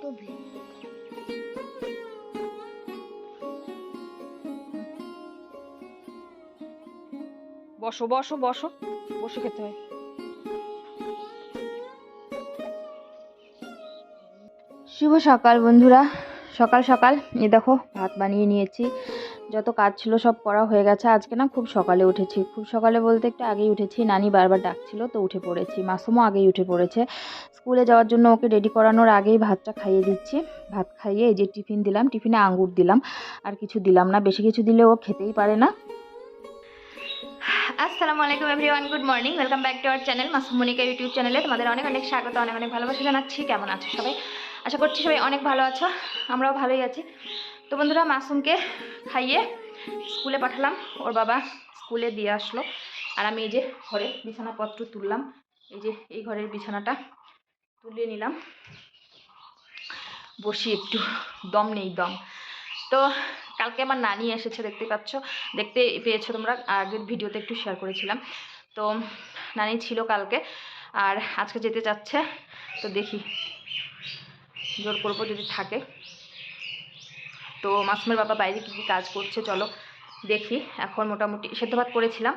কত ভিড় বসো বসো বসো। বসে খেতে হয়। শুভ সকাল বন্ধুরা। সকাল সকাল। এ দেখো, ভাত বানিয়ে নিয়েছি। যত কাজ ছিল সব করা হয়ে গেছে। আজকে না খুব সকালে উঠেছি। খুব সকালে বলতে একটু আগেই উঠেছি। নানি বারবার ডাকছিল, তো উঠে পড়েছি। মাসুমও আগেই উঠে পড়েছে। স্কুলে যাওয়ার জন্য ওকে রেডি করানোর আগেই ভাতটা খাইয়ে দিচ্ছি। ভাত খাইয়ে এই যে টিফিন দিলাম, টিফিনে আঙ্গুর দিলাম। আর কিছু দিলাম না। বেশি কিছু দিলে ও খেতেই পারে না। আসসালামু আলাইকুম everyone good morning welcome back to our channel মাসুমনিকা YouTube চ্যানেলে তোমাদের অনেক অনেক স্বাগত, অনেক অনেক ভালোবাসা জানাচ্ছি। কেমন আছো সবাই? আশা করছি সবাই অনেক ভালো আছো। আমরাও ভালোই আছি। তো বন্ধুরা মাসুমকে খাইয়ে স্কুলে পাঠালাম। ওর বাবা স্কুলে দিয়ে আসলো। আর আমি এই যে ঘরে বিছানাপত্র তুললাম। এই যে এই ঘরের বিছানাটা তুলে নিলাম। বসি একটু। দম নেই, দম। তো কালকে আমার নানি এসেছে, দেখতে পাচ্ছ? দেখতে পেয়েছ তোমরা? আগের ভিডিওতে একটু শেয়ার করেছিলাম। তো নানি ছিল কালকে। আর আজকে যেতে চাচ্ছে, তো দেখি। জোর করব যদি থাকে। তো মাসুমের বাবা বাইরে কী কী কাজ করছে, চলো দেখি। এখন মোটামুটি সেদ্ধ ভাত করেছিলাম,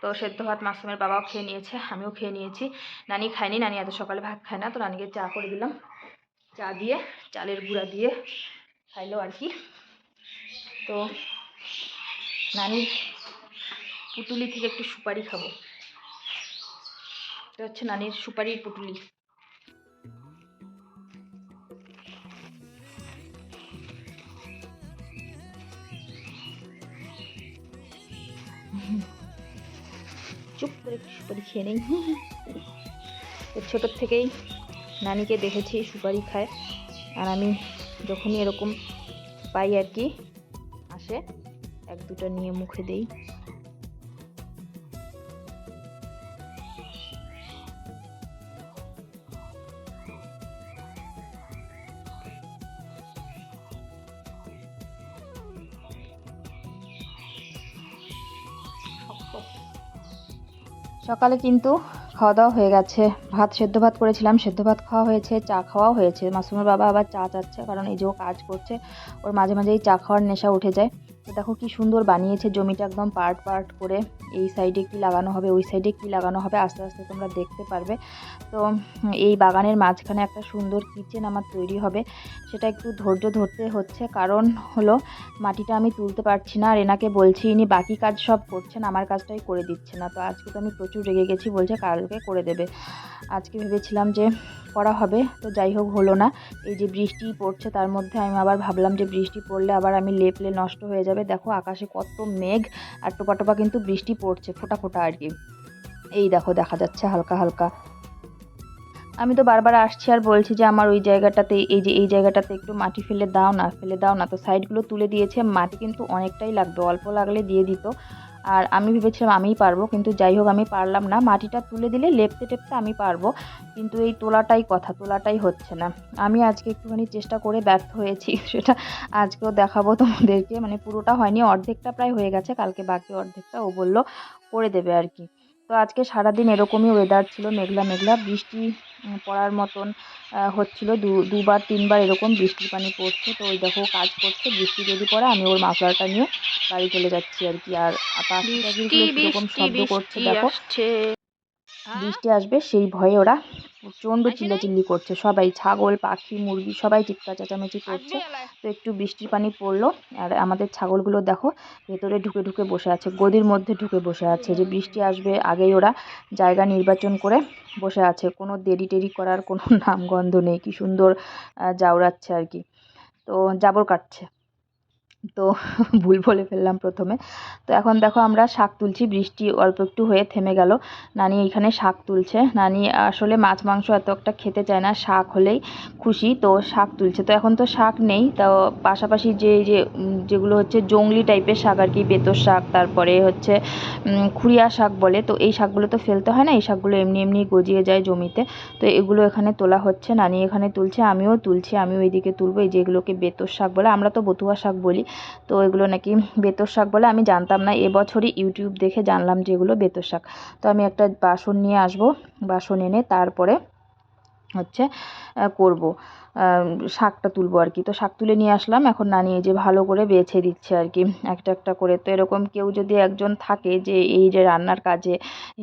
তো সেদ্ধ ভাত মাসুমের বাবাও খেয়ে নিয়েছে, আমিও খেয়ে নিয়েছি। নানি খায়নি, নানি এত সকালে ভাত খায় না, তো নানিকে চা করে দিলাম। চা দিয়ে, চালের গুঁড়া দিয়ে খাইলো আর কি। তো নানির পুটুলি থেকে একটু সুপারি খাব। এটা হচ্ছে নানির সুপারির পুটুলি। চুপ করে সুপারি খেয়ে নেই। ছোটোর থেকেই নানিকে দেখেছি সুপারি খায়। আর আমি যখনই এরকম পাই আর কি, আসে, এক দুটো নিয়ে মুখে দেই। সকালে কিন্তু খাওয়া দাওয়া হয়ে গেছে। ভাত সেদ্ধ ভাত করেছিলাম, সেদ্ধ ভাত খাওয়া হয়েছে, চা খাওয়াও হয়েছে। মাসুমের বাবা আবার চা চাচ্ছে, কারণ এই যে ও কাজ করছে, ওর মাঝে মাঝেই চা খাওয়ার নেশা উঠে যায়। তো দেখো কি সুন্দর বানিয়েছে জমিটা একদম পার্ট পার্ট করে। এই সাইডে কি লাগানো হবে, ওই সাইডে কি লাগানো হবে, আস্তে আস্তে তোমরা দেখতে পারবে। তো এই বাগানের মাঝখানে একটা সুন্দর কিচেন আমার তৈরি হবে। সেটা একটু ধৈর্য ধরতে হচ্ছে, কারণ হলো মাটিটা আমি তুলতে পারছি না, আর এনাকে বলছি, ইনি বাকি কাজ সব করছেন, আমার কাজটাই করে দিচ্ছে না। তো আজকে তো আমি প্রচুর রেগে গেছি, বলছে কালকে করে দেবে। আজকে ভেবেছিলাম যে করা হবে, তো যাই হোক হলো না। এই যে বৃষ্টি পড়ছে, তার মধ্যে আমি আবার ভাবলাম যে বৃষ্টি পড়লে আবার আমি লেপলে নষ্ট হয়ে যাবে। দেখো আকাশে কত মেঘ আর টোপা টোপা কিন্তু বৃষ্টি পড়ছে, ফোটা ফোটা আর কি। এই দেখো, দেখা যাচ্ছে হালকা হালকা। আমি তো বারবার আসছি আর বলছি যে আমার ওই জায়গাটাতে, এই যে, এই জায়গাটাতে একটু মাটি ফেলে দাও না, ফেলে দাও না। তো সাইডগুলো তুলে দিয়েছে, মাটি কিন্তু অনেকটাই লাগতো অল্প লাগলে দিয়ে দিত। আর আমি ভেবেছিলাম আমিই পারব, কিন্তু যাই হোক আমি পারলাম না। মাটিটা তুলে দিলে লেপতে টেপতে আমি পারব, কিন্তু এই তোলাটাই কথা, তোলাটাই হচ্ছে না। আমি আজকে একটুখানি চেষ্টা করে ব্যর্থ হয়েছি, সেটা আজকেও দেখাবো তোমাদেরকে। মানে পুরোটা হয়নি, অর্ধেকটা প্রায় হয়ে গেছে, কালকে বাকি অর্ধেকটা ও বলল করে দেবে আর কি। তো আজকে সারাদিন এরকমই ওয়েদার ছিল, মেঘলা মেঘলা, বৃষ্টি পড়ার মতন আহ, হচ্ছিল। দু দুবার তিনবার এরকম বৃষ্টির পানি পড়ছে। তো ওই দেখো কাজ করছে বৃষ্টি যদি পড়ে আমি ওর মাফলারটা নিয়ে বাড়ি চলে যাচ্ছি আর কি। আর পাখিটা কিন্তু এরকম শব্দ করছে দেখো। বৃষ্টি আসবে সেই ভয়ে ওরা প্রচণ্ড চিল্লাচিল্লি করছে। সবাই ছাগল পাখি মুরগি সবাই চিৎকার চেঁচামেচি করছে। তো একটু বৃষ্টির পানি পড়ল। আর আমাদের ছাগলগুলো দেখো ভেতরে ঢুকে ঢুকে বসে আছে গদির মধ্যে ঢুকে বসে আছে। যে বৃষ্টি আসবে আগেই ওরা জায়গা নির্বাচন করে বসে আছে। কোনো দেরি টেরি করার কোনো নামগন্ধ নেই। কি সুন্দর জাউরাচ্ছে আর কি। তো জাবর কাটছে। তো ভুল বলে ফেললাম প্রথমে। তো এখন দেখো আমরা শাক তুলছি, বৃষ্টি অল্প একটু হয়ে থেমে গেল। নানি এখানে শাক তুলছে। নানি আসলে মাছ, মাংস এত একটা খেতে চায় না, শাক হলেই খুশি, তো শাক তুলছে। তো এখন তো শাক নেই, তো পাশাপাশি যে যে যেগুলো হচ্ছে জংলি টাইপের শাক আর কি, বেতর শাক, তারপরে হচ্ছে খুঁড়িয়া শাক বলে, তো এই শাকগুলো তো ফেলতে হয় না, এই শাকগুলো এমনি এমনি গজিয়ে যায় জমিতে। তো এগুলো এখানে তোলা হচ্ছে, নানি এখানে তুলছে, আমিও তুলছি আমিও এইদিকে তুলবো, এই যে এগুলোকে বেতর শাক বলে, আমরা তো বতুয়া শাক বলি। তো ওইগুলো নাকি বেতর শাক বলে আমি জানতাম না। এবছরই ইউটিউব দেখে জানলাম যে এগুলো বেতর শাক। তো আমি একটা বাসন নিয়ে আসব, বাসন এনে তারপরে হচ্ছে করব। শাকটা তুলবো আর কি। তো শাক তুলে নিয়ে আসলাম। এখন নানি এই যে ভালো করে বেছে দিচ্ছে আর কি, একটা একটা করে। তো এরকম কেউ যদি একজন থাকে যে এই যে রান্নার কাজে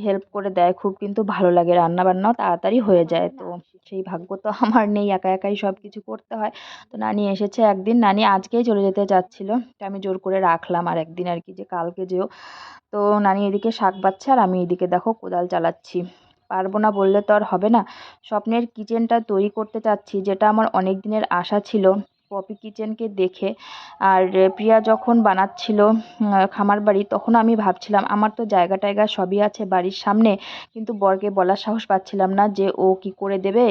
হেল্প করে দেয়, খুব কিন্তু ভালো লাগে। রান্না বান্নাও তাড়াতাড়ি হয়ে যায়। তো সেই ভাগ্য তো আমার নেই। একা একাই সব কিছু করতে হয়। তো নানি এসেছে একদিন। নানি আজকেই চলে যেতে চাচ্ছিলো। তো আমি জোর করে রাখলাম আর একদিন আর কি যে কালকে যেও। তো নানি এদিকে শাক বাচ্ছে আর আমি এদিকে দেখো কোদাল চালাচ্ছি। পারব না বললে তো আর হবে না। স্বপ্নের কিচেনটা তৈরি করতে চাচ্ছি, যেটা আমার অনেক দিনের আশা ছিল। পপি কিচেনকে দেখে আর প্রিয়া যখন বানাচ্ছিল খামার বাড়ি, তখন আমি ভাবছিলাম, আমার তো জায়গা টায়গা সবই আছে বাড়ির সামনে, কিন্তু বরকে বলার সাহস পাচ্ছিলাম না যে ও কি করে দেবে।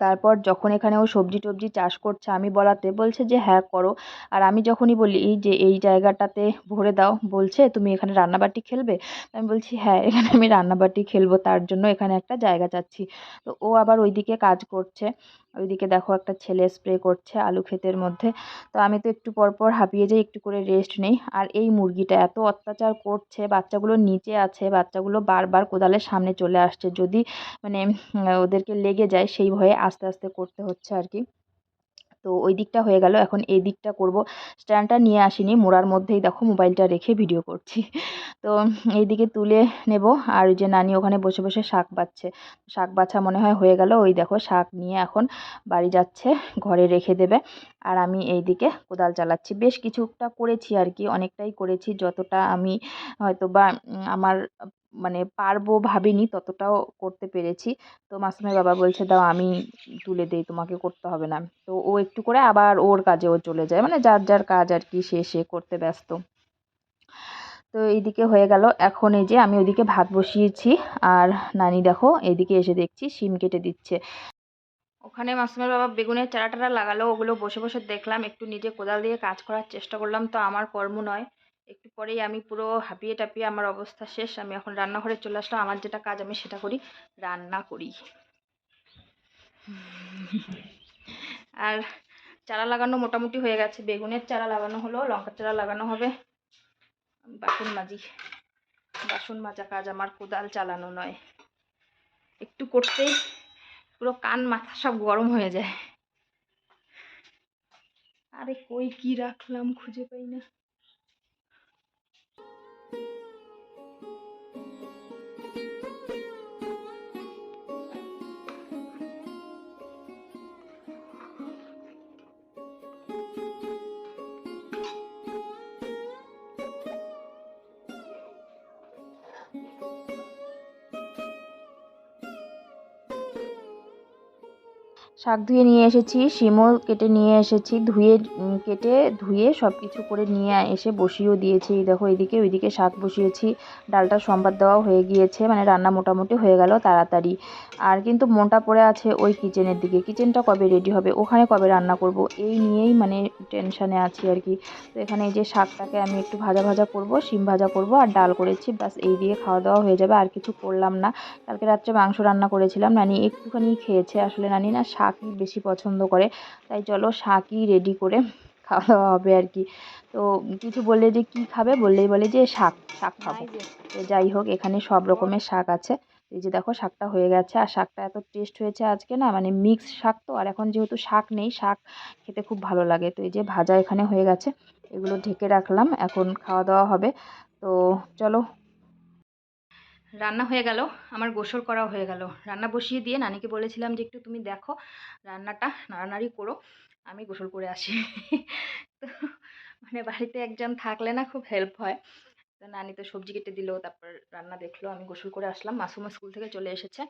তারপর যখন এখানে ও সবজি টবজি চাষ করছে, আমি বলাতে বলছে যে হ্যাঁ করো। আর আমি যখনই বলি যে, এই জায়গাটাতে ভরে দাও, বলছে, তুমি এখানে রান্নাবাটি খেলবে? আমি বলছি হ্যাঁ এখানে আমি রান্নাবাটি খেলব, তার জন্য এখানে একটা জায়গা চাচ্ছি। তো ও আবার ওইদিকে কাজ করছে। ওইদিকে দেখো একটা ছেলে স্প্রে করছে আলু ক্ষেতের মধ্যে। তো আমি তো একটু পর পর হাঁপিয়ে যাই, একটু করে রেস্ট নেই। আর এই মুরগিটা এত অত্যাচার করছে, বাচ্চাগুলো নিচে আছে, বাচ্চাগুলো বারবার কোদালের সামনে চলে আসছে। যদি মানে ওদেরকে লেগে যায়, সেই ভয়ে আস্তে আস্তে করতে হচ্ছে আর কি। তো ওই দিকটা হয়ে গেল। এখন এই দিকটা করব। স্ট্যান্ডটা নিয়ে আসিনি। মোড়ার মধ্যেই দেখো মোবাইলটা রেখে ভিডিও করছি। তো এইদিকে তুলে নেব। আর যে নানি ওখানে বসে বসে শাক বাচ্ছে। শাক বাছা মনে হয় হয়ে গেল। ওই দেখো শাক নিয়ে এখন বাড়ি যাচ্ছে, ঘরে রেখে দেবে। আর আমি এইদিকে কোদাল চালাচ্ছি। বেশ কিছুটা করেছি আর কি। অনেকটাই করেছি। যতটা আমি হয়তো বা আমার মানে পারব ভাবিনি ততটাও করতে পেরেছি। তো মাসুমের বাবা বলছে, দাও আমি তুলে দেই, তোমাকে করতে হবে না। তো ও একটু করে আবার ওর কাজে ও চলে যায়। মানে যার যার কাজ আর কি সে সে করতে ব্যস্ত। তো এইদিকে হয়ে গেল। এখন এই যে আমি ওইদিকে ভাত বসিয়েছি। আর নানি দেখো, এইদিকে এসে দেখছি শিম কেটে দিচ্ছে। ওখানে মাসুমের বাবা বেগুনের চারা টারা লাগালো, ওগুলো বসে বসে দেখলাম। একটু নিজে কোদাল দিয়ে কাজ করার চেষ্টা করলাম। তো আমার কর্ম নয়। একটু পরেই আমি পুরো হাঁপিয়ে টাপিয়ে আমার অবস্থা শেষ। আমি এখন রান্নাঘরে চলে আসলাম। আমার যেটা কাজ আমি সেটা করি, রান্না করি। আর চারা লাগানো মোটামুটি হয়ে গেছে। বেগুনের চারা লাগানো হলো, লঙ্কার চারা লাগানো হবে। বাসন মাজি। বাসন মাজা কাজ আমার, কোদাল চালানো নয়। একটু করতেই পুরো কান মাথা সব গরম হয়ে যায়। আরে কই কি রাখলাম খুঁজে পাই না। শাক ধুয়ে নিয়ে এসেছি শিমও কেটে নিয়ে এসেছি, ধুয়ে কেটে ধুয়ে সব কিছু করে নিয়ে এসে বসিয়েও দিয়েছি। দেখো এইদিকে ওইদিকে শাক বসিয়েছি। ডালটা সম্বাদ দেওয়াও হয়ে গিয়েছে মানে রান্না মোটামুটি হয়ে গেল তাড়াতাড়ি। আর কিন্তু মনটা পড়ে আছে ওই কিচেনের দিকে। কিচেনটা কবে রেডি হবে? ওখানে কবে রান্না করব? এই নিয়েই মানে টেনশানে আছি আর কি। তো এখানে এই যে শাকটাকে আমি একটু ভাজা ভাজা করব, শিম ভাজা করব আর ডাল করেছি। ব্যাস, এই দিয়ে খাওয়া দাওয়া হয়ে যাবে, আর কিছু করলাম না। কালকে রাত্রে মাংস রান্না করেছিলাম। নানি একটুখানি খেয়েছে। আসলে নানি না শাকই বেশি পছন্দ করে। তাই চলো শাকই রেডি করে খাওয়া দাওয়া হবে আর কি। তো কিছু বললে যে কি খাবে? বললেই বলে যে শাক শাক খাব। তো যাই হোক এখানে সব রকমের শাক আছে। এই যে দেখো শাকটা হয়ে গেছে। আর শাকটা এত টেস্ট হয়েছে আজকে না মানে মিক্স শাক তো। আর এখন যেহেতু শাক নেই শাক খেতে খুব ভালো লাগে। তো এই যে ভাজা এখানে হয়ে গেছে। এগুলো ঢেকে রাখলাম। এখন খাওয়া দাওয়া হবে। তো চলো রান্না হয়ে গেল, আমার গোসল করা হয়ে গেল। রান্না বসিয়ে দিয়ে নানিকে বলেছিলাম যে, একটু তুমি দেখো, রান্নাটা নাড়ানাড়ি করো, আমি গোসল করে আসি। তো মানে বাড়িতে একজন থাকলে না খুব হেল্প হয়। তো নানি তো সবজি কেটে দিল, তারপর রান্না দেখল, আমি গোসল করে আসলাম। মাসুমা স্কুল থেকে চলে এসেছে,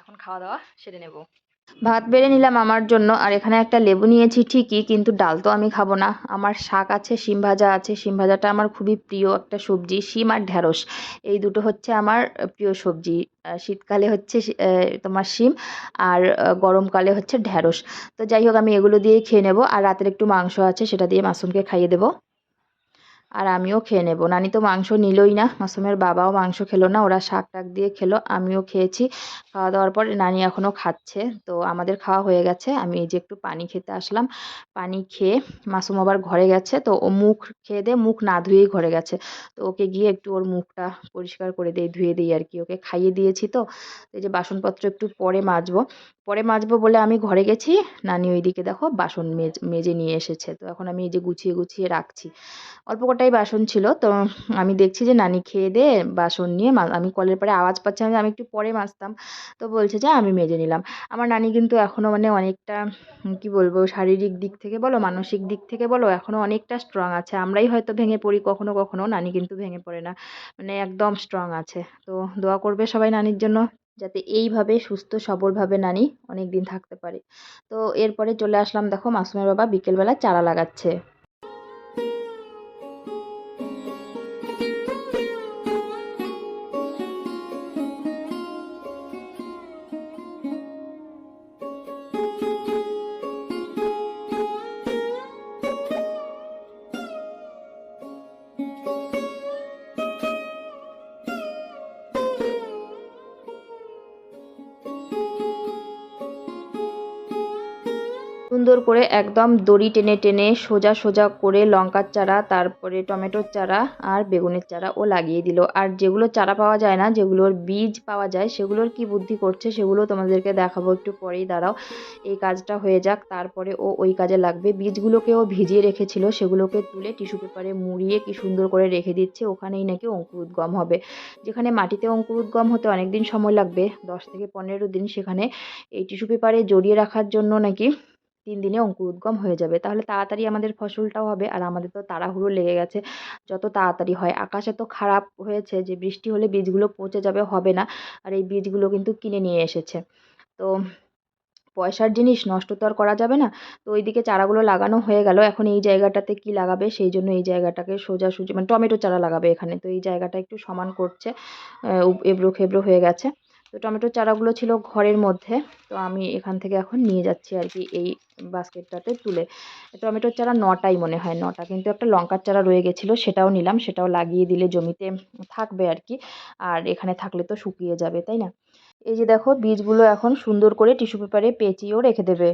এখন খাওয়া দাওয়া সেরে নেব। ভাত বেড়ে নিলাম আমার জন্য, আর এখানে একটা লেবু নিয়েছি ঠিকই, কিন্তু ডাল তো আমি খাব না। আমার শাক আছে, শিম ভাজা আছে, শিম ভাজাটা আমার খুবই প্রিয় একটা সবজি, শিম আর ঢ্যাঁড়স এই দুটো হচ্ছে আমার প্রিয় সবজি। শীতকালে হচ্ছে তোমার শিম, আর গরমকালে হচ্ছে ঢ্যাঁড়স তো যাই হোক, আমি এগুলো দিয়েই খেয়ে নেব, আর রাতের একটু মাংস আছে, সেটা দিয়ে মাসুমকে খাইয়ে দেবো। আর আমিও খেয়ে নেব। নানি তো মাংস নিলই না। মাসুমের বাবাও মাংস খেলো না। ওরা শাক টাক দিয়ে খেলো। আমিও খেয়েছি। খাওয়া দাওয়ার পর নানি এখনও খাচ্ছে। তো আমাদের খাওয়া হয়ে গেছে। আমি এই যে একটু পানি খেতে আসলাম। পানি খেয়ে মাসুম আবার ঘরে গেছে। তো ও মুখ খেয়ে দিয়ে মুখ না ধুয়েই ঘরে গেছে। তো ওকে গিয়ে একটু ওর মুখটা পরিষ্কার করে দিই, ধুয়ে দিই আর কি। ওকে খাইয়ে দিয়েছি তো। এই যে বাসনপত্র একটু পরে মাজবো। পরে মাজবো বলে আমি ঘরে গেছি। নানি ওইদিকে দেখো বাসন মেজ, মেজে নিয়ে এসেছে। তো এখন আমি এই যে গুছিয়ে গুছিয়ে রাখছি। অল্প কটাই বাসন ছিল। তো আমি দেখছি যে নানি খেয়ে দিয়ে বাসন নিয়ে আমি কলের পরে আওয়াজ পাচ্ছিলাম যে আমি একটু পরে মাজতাম। তো বলছে যে আমি মেজে নিলাম। আমার নানি কিন্তু এখনও মানে অনেকটা, কি বলব, শারীরিক দিক থেকে বলো, মানসিক দিক থেকে বলো এখনও অনেকটা স্ট্রং আছে। আমরাই হয়তো ভেঙে পড়ি কখনো কখনো। নানি কিন্তু ভেঙে পড়ে না। মানে একদম স্ট্রং আছে। তো দোয়া করবে সবাই নানির জন্য। যাতে এইভাবে সুস্থ, সবলভাবে নানি অনেক দিন থাকতে পারে। তো এরপরে চলে আসলাম, দেখো মাসুমের বাবা বিকেলবেলা চারা লাগাচ্ছে। সুন্দর করে একদম দড়ি টেনে টেনে সোজা সোজা করে লঙ্কার চারা, তারপরে টমেটোর চারা আর বেগুনের চারা ও লাগিয়ে দিল। আর যেগুলো চারা পাওয়া যায় না, যেগুলোর বীজ পাওয়া যায়, সেগুলোর কি বুদ্ধি করছে সেগুলো তোমাদেরকে দেখাবো একটু পরেই, দাঁড়াও। এই কাজটা হয়ে যাক, তারপরে ও ওই কাজে লাগবে। বীজগুলোকে ও ভিজিয়ে রেখেছিল, সেগুলোকে তুলে টিস্যু পেপারে মুড়িয়ে কি সুন্দর করে রেখে দিচ্ছে, ওখানেই নাকি অঙ্কুরোদ্গম হবে। যেখানে মাটিতে অঙ্কুরোদ্গম হতে অনেক দিন সময় লাগবে, দশ থেকে পনেরো দিন সেখানে এই টিস্যু পেপারে জড়িয়ে রাখার জন্য নাকি তিন দিনে অঙ্কুরোদ্গম হয়ে যাবে। তাহলে তাড়াতাড়ি আমাদের ফসলটাও হবে আর আমাদের তো তাড়াহুড়ো লেগে গেছে। যত তাড়াতাড়ি হয়। আকাশ এত খারাপ হয়েছে যে বৃষ্টি হলে বীজগুলো পচে যাবে, হবে না। আর এই বীজগুলো কিন্তু কিনে নিয়ে এসেছে। তো পয়সার জিনিস নষ্ট তো আর করা যাবে না। তো ওইদিকে চারাগুলো লাগানো হয়ে গেল। এখন এই জায়গাটাতে কি লাগাবে? সেই জন্য এই জায়গাটাকে সোজাসুজি মানে টমেটো চারা লাগাবে এখানে। তো এই জায়গাটা একটু সমান করছে। এবড়ো খেবড়ো হয়ে গেছে। তো টমেটোর চারাগুলো ছিল ঘরের মধ্যে তো আমি এখান থেকে এখন নিয়ে যাচ্ছি আর কি এই বাস্কেটটাতে তুলে। টমেটোর চারা নটাই মনে হয় নটা। কিন্তু একটা লঙ্কার চারা রয়ে গেছিল সেটাও নিলাম সেটাও লাগিয়ে দিলে জমিতে থাকবে আর কি আর এখানে থাকলে তো শুকিয়ে যাবে তাই না? এই যে দেখো বীজগুলো এখন সুন্দর করে টিস্যু পেপারে পেঁচিয়েও রেখে দেবে।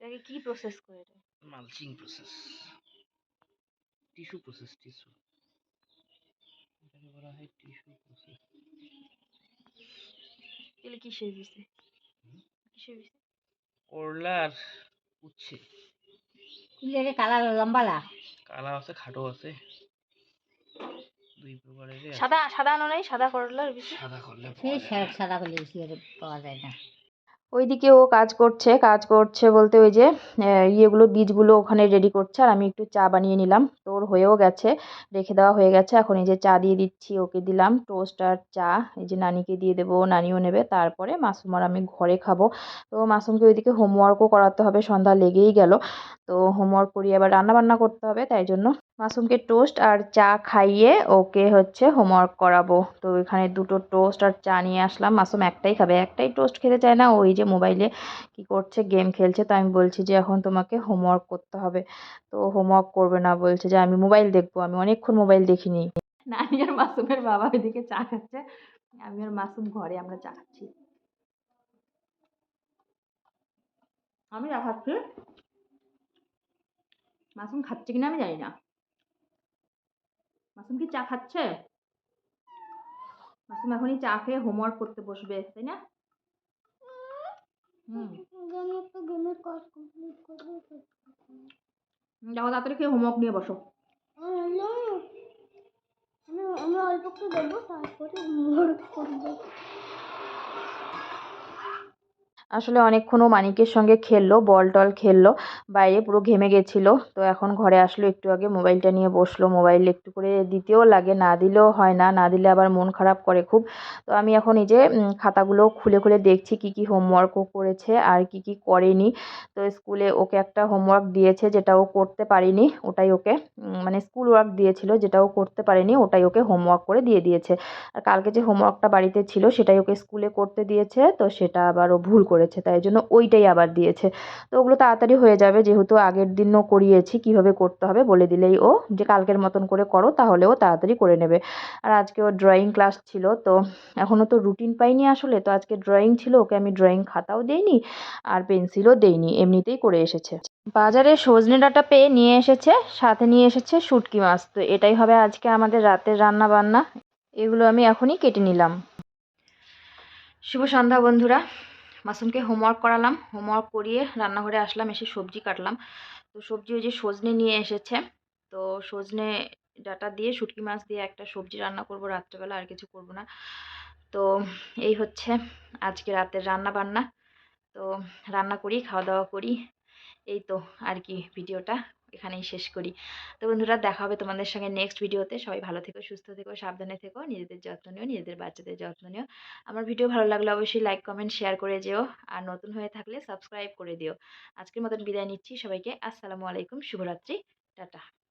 এটাকে কি প্রসেস করে mulching process tissue process tissue. এটাকে বলা হয় টিস্যু প্রসেস এগুলো কিসের বিষে কিসের বিষে করলার উচ্ছে। কুলেরে কালার লম্বালা কালা আছে খাটো আছে। দুই প্রকারের সাদা সাদা আনো নাই সাদা করলার বিষে সাদা করলে সেই সাদা সাদা করলে বেশি করে পাওয়া যায় না। ওইদিকে ও কাজ করছে কাজ করছে বলতে ওই যে ইয়েগুলো, বীজগুলো ওখানে রেডি করছে আর আমি একটু চা বানিয়ে নিলাম। তো ওর হয়েও গেছে, রেখে দেওয়া হয়ে গেছে। এখন এই যে চা দিয়ে দিচ্ছি, ওকে দিলাম টোস্ট আর চা। এই যে নানিকে দিয়ে দেবো, নানিও নেবে। তারপরে মাসুম আর আমি ঘরে খাব। তো মাসুমকে ওইদিকে হোমওয়ার্কও করাতে হবে, সন্ধ্যা লেগেই গেল। তো হোমওয়ার্ক করিয়ে আবার রান্না বান্না করতে হবে, তাই জন্য মাসুমকে টোস্ট আর চা খাইয়ে ওকে হচ্ছে হোমওয়ার্ক করাবো। তো এখানে দুটো টোস্ট আর চা নিয়ে আসলাম। মাসুম একটাই খাবে, একটাই টোস্ট খেতে চায় না, ওই যে মোবাইলে কি করছে, গেম খেলছে, তো আমি বলছি যে এখন তোমাকে হোমওয়ার্ক করতে হবে। তো হোমওয়ার্ক করবে না, বলছে যে আমি মোবাইল দেখব, আমি অনেকক্ষণ মোবাইল দেখিনি। নানি আর মাসুমের বাবা ওইদিকে চা খাচ্ছে, আমি আর মাসুম ঘরে, আমরা চা খাচ্ছি। আমি চা খাচ্ছি? মাসুম খাচ্ছে কিনা আমি জানি না। মাসুম কি চা খাচ্ছে? মাসুম এখনই চা খেয়ে হোমওয়ার্ক করতে বসবে, তাই না? যাও তাড়াতাড়ি খেয়ে হোমওয়ার্ক নিয়ে বসো। আমি অল্প একটু দেবো তারপরে হোমওয়ার্ক করব। আসলে অনেকক্ষণও মানিকের সঙ্গে খেললো বল টল খেললো, বাইরে পুরো ঘেমে গেছিল। তো এখন ঘরে আসলো একটু আগে, মোবাইলটা নিয়ে বসল। মোবাইল একটু করে দিতেও লাগে, না দিলেও হয় না না দিলে আবার মন খারাপ করে খুব। তো আমি এখন এই যে খাতাগুলো খুলে খুলে দেখছি কি কি হোমওয়ার্কও করেছে আর কি কি করেনি। তো স্কুলে ওকে একটা হোমওয়ার্ক দিয়েছে যেটা ও করতে পারেনি, ওটাই ওকে মানে স্কুল ওয়ার্ক দিয়েছিল যেটা ও করতে পারেনি, ওটাই ওকে হোমওয়ার্ক করে দিয়ে দিয়েছে। আর কালকে যে হোমওয়ার্কটা বাড়িতে ছিল সেটাই ওকে স্কুলে করতে দিয়েছে, তো সেটা আবার ও ভুল করেছে, তাই জন্য ওইটাই আবার দিয়েছে। তো ওগুলো তাড়াতাড়ি হয়ে যাবে, যেহেতু আগের দিনও করিয়েছি, কীভাবে করতে হবে বলে দিলেই ও যে কালকের মতন করে করো, তাহলে ও তাড়াতাড়ি করে নেবে। আর আজকে ওর ড্রয়িং ক্লাস ছিল, তো এখনও তো রুটিন পাইনি আসলে, তো আজকে ড্রয়িং ছিল, ওকে আমি ড্রয়িং খাতাও দেইনি, আর পেন্সিলও দেইনি, এমনিতেই করে এসেছে। বাজারে সজনে ডাঁটা পেয়ে নিয়ে এসেছে, সাথে নিয়ে এসেছে শুটকি মাছ, তো এটাই হবে আজকে আমাদের রাতের রান্না বান্না এগুলো আমি এখনই কেটে নিলাম। শুভ সন্ধ্যা বন্ধুরা। মাসুমকে হোমওয়ার্ক করালাম হোমওয়ার্ক করিয়ে রান্নাঘরে আসলাম, এসে সবজি কাটলাম। তো সবজি ওই যে সজনে নিয়ে এসেছে। তো সজনে ডাটা দিয়ে, শুটকি মাছ দিয়ে একটা সবজি রান্না করব, রাত্রেবেলা আর কিছু করব না। তো এই হচ্ছে আজকে রাতের রান্না বান্না। তো রান্না করি, খাওয়া দাওয়া করি। এই তো আর কি, ভিডিওটা। এখানেই শেষ করি। তো বন্ধুরা, দেখা হবে তোমাদের সঙ্গে নেক্সট ভিডিওতে সবাই ভালো থেকো, সুস্থ থেকো, সাবধানে থেকো, নিজেদের যত্ন নিও, নিজেদের বাচ্চাদের যত্ন নিও। আমার ভিডিও ভালো লাগলে অবশ্যই লাইক কমেন্ট শেয়ার করে যেও। আর নতুন হয়ে থাকলে সাবস্ক্রাইব করে দিও। আজকের মতন বিদায় নিচ্ছি সবাইকে। আসসালামু আলাইকুম, শুভরাত্রি, টাটা।